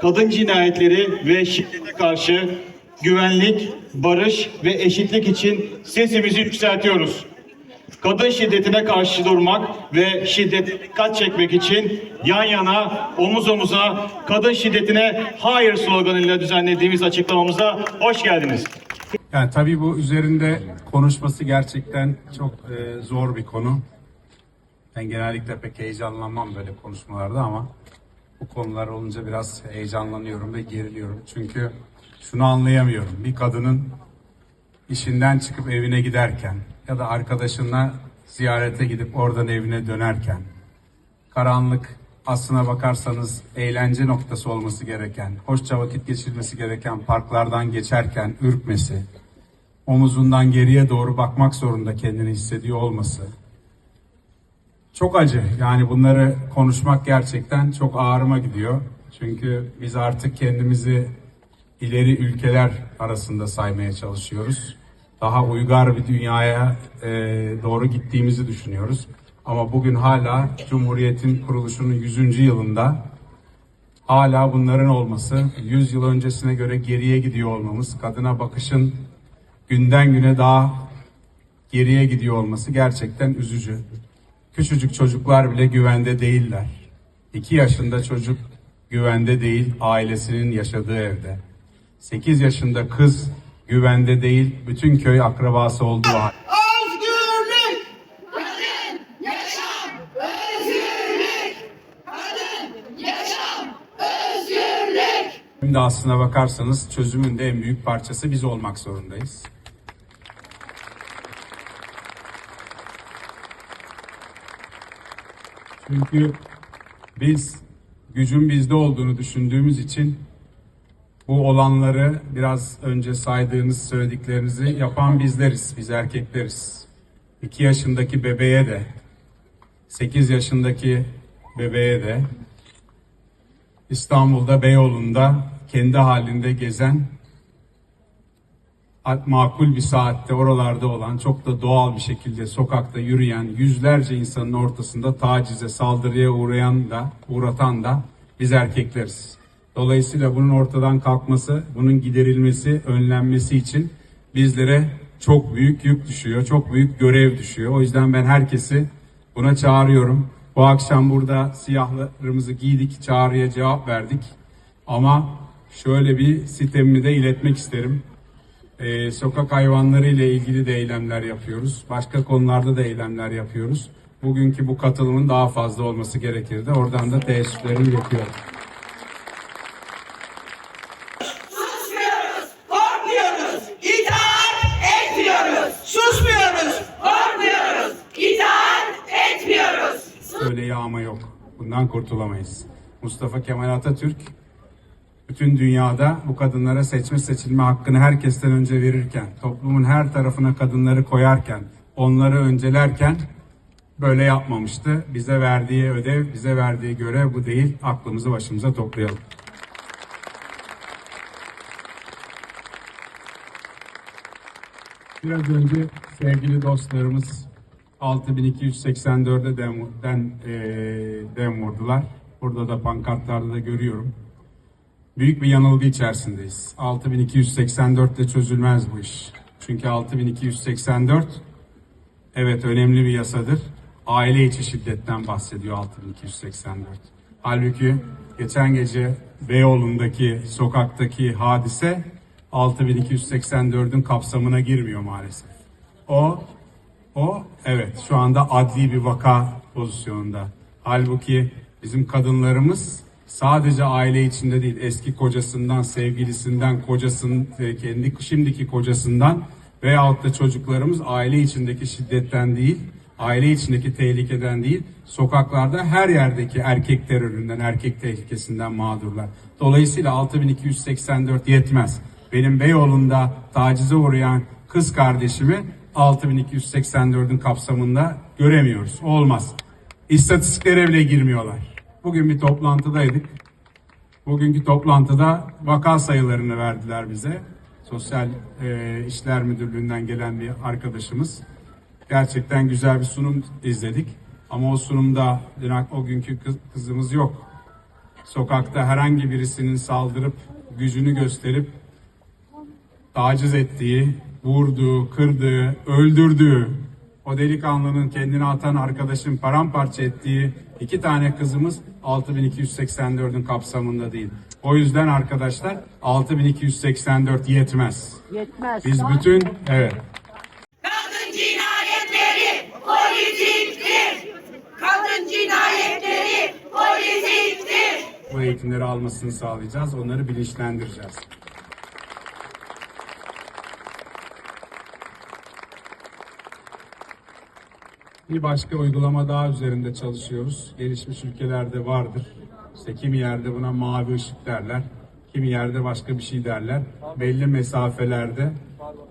kadın cinayetleri ve şiddete karşı güvenlik, barış ve eşitlik için sesimizi yükseltiyoruz. Kadın şiddetine karşı durmak ve şiddete dikkat çekmek için yan yana, omuz omuza kadın şiddetine hayır sloganıyla düzenlediğimiz açıklamamıza hoş geldiniz. Yani tabii bu üzerinde konuşması gerçekten çok e, zor bir konu. Ben genellikle pek heyecanlanmam böyle konuşmalarda ama bu konular olunca biraz heyecanlanıyorum ve geriliyorum. Çünkü şunu anlayamıyorum. Bir kadının işinden çıkıp evine giderken ya da arkadaşına ziyarete gidip oradan evine dönerken karanlık aslına bakarsanız eğlence noktası olması gereken, hoşça vakit geçirmesi gereken parklardan geçerken ürkmesi, omuzundan geriye doğru bakmak zorunda kendini hissediyor olması. Çok acı. Yani bunları konuşmak gerçekten çok ağrıma gidiyor. Çünkü biz artık kendimizi ileri ülkeler arasında saymaya çalışıyoruz. Daha uygar bir dünyaya e, doğru gittiğimizi düşünüyoruz. Ama bugün hala Cumhuriyet'in kuruluşunun 100. yılında hala bunların olması, 100 yıl öncesine göre geriye gidiyor olmamız, kadına bakışın günden güne daha geriye gidiyor olması gerçekten üzücü. Küçücük çocuklar bile güvende değiller. 2 yaşında çocuk güvende değil ailesinin yaşadığı evde. 8 yaşında kız güvende değil bütün köy akrabası olduğu halde. Özgürlük! Kadın yaşam özgürlük. Kadın yaşam özgürlük. Şimdi aslına bakarsanız çözümün de en büyük parçası biz olmak zorundayız. Çünkü biz gücün bizde olduğunu düşündüğümüz için bu olanları biraz önce saydığınız söylediklerinizi yapan bizleriz, biz erkekleriz. 2 yaşındaki bebeğe de, 8 yaşındaki bebeğe de, İstanbul'da Beyoğlu'nda kendi halinde gezen makul bir saatte oralarda olan çok da doğal bir şekilde sokakta yürüyen yüzlerce insanın ortasında tacize saldırıya uğrayan da uğratan da biz erkekleriz. Dolayısıyla bunun ortadan kalkması, bunun giderilmesi, önlenmesi için bizlere çok büyük yük düşüyor, çok büyük görev düşüyor. O yüzden ben herkesi buna çağırıyorum. Bu akşam burada siyahlarımızı giydik, çağrıya cevap verdik. Ama şöyle bir sitemimi de iletmek isterim. Ee, sokak hayvanları ile ilgili de eylemler yapıyoruz. Başka konularda da eylemler yapıyoruz. Bugünkü bu katılımın daha fazla olması gerekirdi. Oradan da teessüflerimi iletiyorum. Susmuyoruz, korkmuyoruz, itaat etmiyoruz. Susmuyoruz, korkmuyoruz, itaat etmiyoruz. Öyle yağma yok. Bundan kurtulamayız. Mustafa Kemal Atatürk bütün dünyada bu kadınlara seçme seçilme hakkını herkesten önce verirken, toplumun her tarafına kadınları koyarken, onları öncelerken böyle yapmamıştı. Bize verdiği ödev, bize verdiği görev bu değil. Aklımızı başımıza toplayalım. Biraz önce sevgili dostlarımız 6284'e dem, den, e, dem vurdular. Burada da pankartlarda da görüyorum. Büyük bir yanılgı içerisindeyiz. 6284 ile çözülmez bu iş. Çünkü 6284 evet önemli bir yasadır. Aile içi şiddetten bahsediyor 6284. Halbuki geçen gece Beyoğlu'ndaki sokaktaki hadise 6284'ün kapsamına girmiyor maalesef. O o evet şu anda adli bir vaka pozisyonunda. Halbuki bizim kadınlarımız sadece aile içinde değil eski kocasından, sevgilisinden, kocasının e, kendi şimdiki kocasından veyahut da çocuklarımız aile içindeki şiddetten değil, aile içindeki tehlikeden değil, sokaklarda her yerdeki erkek teröründen, erkek tehlikesinden mağdurlar. Dolayısıyla 6284 yetmez. Benim Beyoğlu'nda tacize uğrayan kız kardeşimi 6284'ün kapsamında göremiyoruz. Olmaz. İstatistiklere bile girmiyorlar. Bugün bir toplantıdaydık. Bugünkü toplantıda vaka sayılarını verdiler bize. Sosyal e, İşler Müdürlüğü'nden gelen bir arkadaşımız. Gerçekten güzel bir sunum izledik. Ama o sunumda dün o günkü kız, kızımız yok. sokakta herhangi birisinin saldırıp gücünü gösterip taciz ettiği, vurduğu, kırdığı, öldürdüğü, o delikanlının kendini atan arkadaşın paramparça ettiği iki tane kızımız 6284'ün kapsamında değil. O yüzden arkadaşlar 6284 yetmez. Yetmez. Biz bütün evet Kadın cinayetleri politiktir. Kadın cinayetleri politiktir. bu eğitimleri almasını sağlayacağız. Onları bilinçlendireceğiz. Bir başka uygulama daha üzerinde çalışıyoruz. Gelişmiş ülkelerde vardır. İşte kimi yerde buna mavi ışık derler. Kimi yerde başka bir şey derler. Belli mesafelerde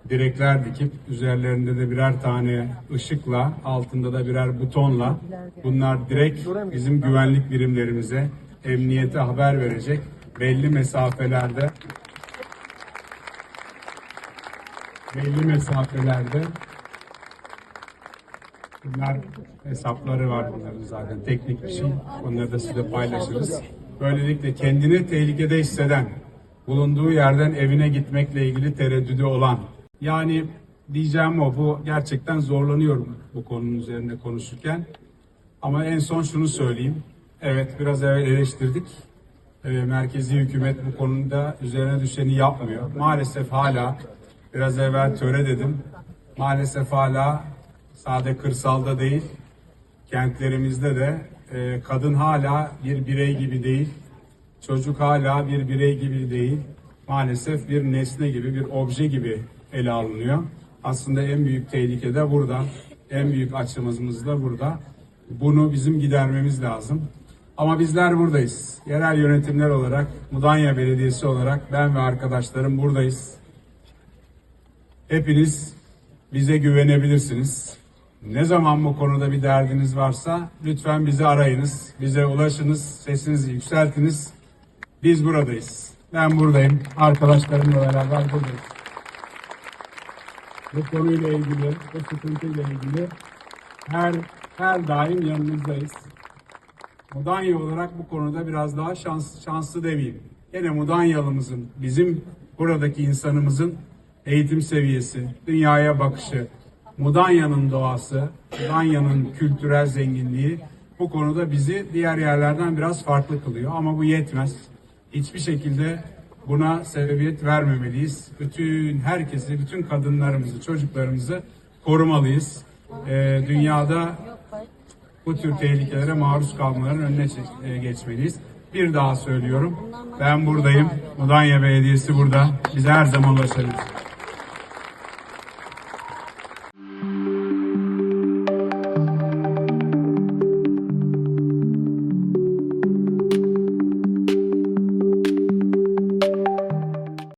direkler dikip üzerlerinde de birer tane ışıkla altında da birer butonla bunlar direkt bizim güvenlik birimlerimize emniyete haber verecek belli mesafelerde belli mesafelerde Bunlar hesapları var bunların zaten teknik bir şey. Onları da size paylaşırız. Böylelikle kendini tehlikede hisseden, bulunduğu yerden evine gitmekle ilgili tereddüdü olan, yani diyeceğim o, bu gerçekten zorlanıyorum bu konunun üzerinde konuşurken. Ama en son şunu söyleyeyim. Evet biraz evvel eleştirdik. Ee, merkezi hükümet bu konuda üzerine düşeni yapmıyor. Maalesef hala biraz evvel töre dedim. Maalesef hala sade kırsalda değil, kentlerimizde de e, kadın hala bir birey gibi değil, çocuk hala bir birey gibi değil, maalesef bir nesne gibi, bir obje gibi ele alınıyor. Aslında en büyük tehlike de burada, en büyük açımız da burada. Bunu bizim gidermemiz lazım. Ama bizler buradayız. Yerel yönetimler olarak, Mudanya Belediyesi olarak ben ve arkadaşlarım buradayız. Hepiniz bize güvenebilirsiniz. Ne zaman bu konuda bir derdiniz varsa lütfen bizi arayınız, bize ulaşınız, sesinizi yükseltiniz. Biz buradayız. Ben buradayım. Arkadaşlarımla beraber buradayız. Bu konuyla ilgili, bu sıkıntıyla ilgili her her daim yanınızdayız. Mudanya olarak bu konuda biraz daha şans, şanslı demeyeyim. Yine Mudanyalımızın, bizim buradaki insanımızın eğitim seviyesi, dünyaya bakışı, Mudanya'nın doğası, Mudanya'nın kültürel zenginliği bu konuda bizi diğer yerlerden biraz farklı kılıyor. Ama bu yetmez. Hiçbir şekilde buna sebebiyet vermemeliyiz. Bütün herkesi, bütün kadınlarımızı, çocuklarımızı korumalıyız. Ee, dünyada bu tür tehlikelere maruz kalmaların önüne e, geçmeliyiz. Bir daha söylüyorum. Ben buradayım. Mudanya Belediyesi burada. Bize her zaman ulaşabilirsiniz.